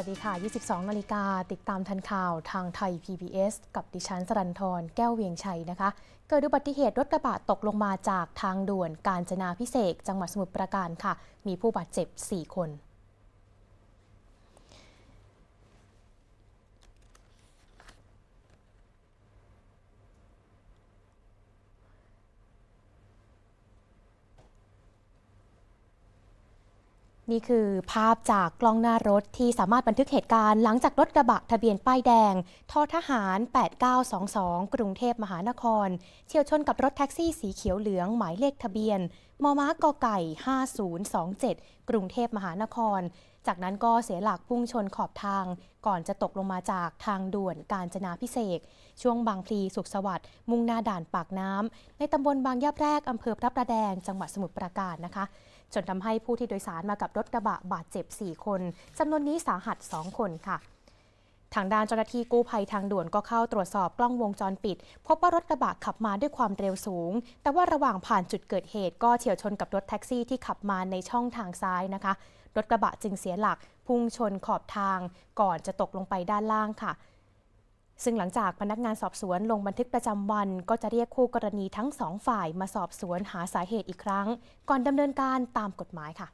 วัสดีค่ะ 22 นาฬิกา ติดตามทันข่าวทางไทย PBS กับดิฉันสรันทรแก้วเวียงชัยนะคะ เกิดอุบัติเหตุรถกระบะตกลงมาจากทางด่วนกาญจนาพิเศษจังหวัดสมุทรปราการค่ะ มีผู้บาดเจ็บ 4 คน นี่คือภาพจากกล้องหน้ารถที่สามารถบันทึกเหตุการณ์หลังจากรถกระบะทะเบียนป้ายแดง ทอทหาร 8922 กรุงเทพมหานคร เฉียวชนกับรถแท็กซี่สีเขียวเหลืองหมายเลขทะเบียน มม้ากไก่ 5027 กรุงเทพมหานคร จากนั้นก็เสียหลักพุ่งชนขอบทาง ก่อนจะตกลงมาจากทางด่วนกาญจนาพิเศษช่วงบางพลีสุขสวัสดิ์มุ่งหน้าด่านปากน้ำในตำบลบางยาแพรกอำเภอพระประแดง จังหวัดสมุทรปราการนะคะ จนทำให้ผู้ที่โดยสารมากับรถกระบะบาดเจ็บ 4 คนจำนวนนี้สาหัส 2 คนค่ะทางด้านเจ้าหน้าที่กู้ภัยทางด่วนก็เข้าตรวจสอบกล้องวงจรปิด พบว่ารถกระบะขับมาด้วยความเร็วสูง แต่ว่าระหว่างผ่านจุดเกิดเหตุ ก็เฉียวชนกับรถแท็กซี่ที่ขับมาในช่องทางซ้ายนะคะ รถกระบะจึงเสียหลัก พุ่งชนขอบทาง ก่อนจะตกลงไปด้านล่างค่ะ ซึ่งหลังจากพนักงานสอบสวนลงบันทึกประจำวัน ก็จะเรียกคู่กรณีทั้งสองฝ่ายมาสอบสวนหาสาเหตุอีกครั้ง ก่อนดำเนินการตามกฎหมายค่ะ